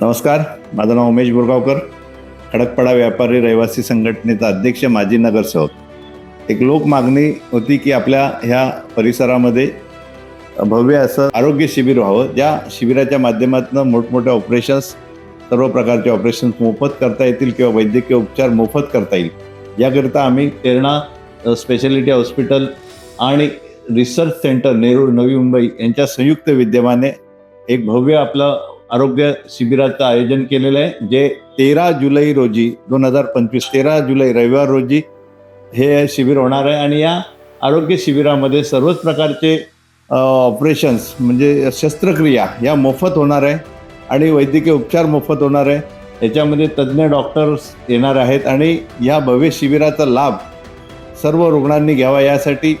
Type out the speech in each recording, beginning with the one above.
नमस्कार माझं नाव उमेश बोरगावकर खडकपाडा व्यापारी रहिवासी संघटनेचा अध्यक्ष माजी नगरसेवक. एक लोक मागणी होती की आपल्या ह्या परिसरामध्ये भव्य असं आरोग्य शिबिर व्हावं. ज्या शिबिराच्या माध्यमातून मोठमोठ्या ऑपरेशन्स सर्व प्रकारचे ऑपरेशन्स मोफत करता येतील किंवा वैद्यकीय उपचार मोफत करता येईल. याकरिता आम्ही तेरणा स्पेशालिटी हॉस्पिटल आणि रिसर्च सेंटर नेरूळ नवी मुंबई यांच्या संयुक्त विद्यमाने एक भव्य आपलं आरोग्य शिबिराचं आयोजन केलेलं आहे जे तेरा जुलै रोजी दोन हजार पंचवीस तेरा जुलै रविवार रोजी हे शिबिर होणार आहे आणि या आरोग्य शिबिरामध्ये सर्वच प्रकारचे ऑपरेशन्स म्हणजे शस्त्रक्रिया या मोफत होणार आहे आणि वैद्यकीय उपचार मोफत होणार आहे. याच्यामध्ये तज्ज्ञ डॉक्टर्स येणार आहेत आणि या भव्य शिबिराचा लाभ सर्व रुग्णांनी घ्यावा. यासाठी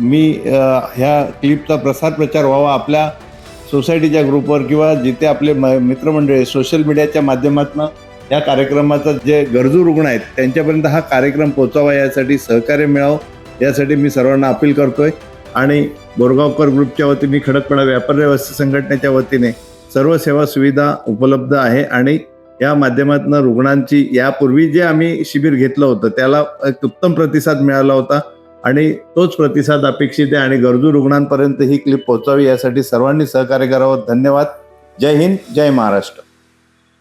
मी ह्या क्लिपचा प्रसार प्रचार व्हावा आपल्या सोसायटीच्या ग्रुपवर किंवा जिथे आपले म मित्रमंडळी सोशल मीडियाच्या माध्यमातून या कार्यक्रमाचा जे गरजू रुग्ण आहेत त्यांच्यापर्यंत हा कार्यक्रम पोचावा यासाठी सहकार्य मिळावं यासाठी मी सर्वांना अपील करतोय. आणि बोरगावकर ग्रुपच्या वतीने खडकपणा व्यापार व्यवस्था संघटनेच्या वतीने सर्व सेवा सुविधा उपलब्ध आहे आणि या माध्यमातून रुग्णांची यापूर्वी जे आम्ही शिबिर घेतलं होतं त्याला एक उत्तम प्रतिसाद मिळाला होता. आणि तोच प्रतिसाद अपेक्षित आहे आणि गरजू रुग्णांपर्यंत ही क्लिप पोहोचावी यासाठी सर्वांनी सहकार्य करावं. धन्यवाद. जय हिंद जय महाराष्ट्र.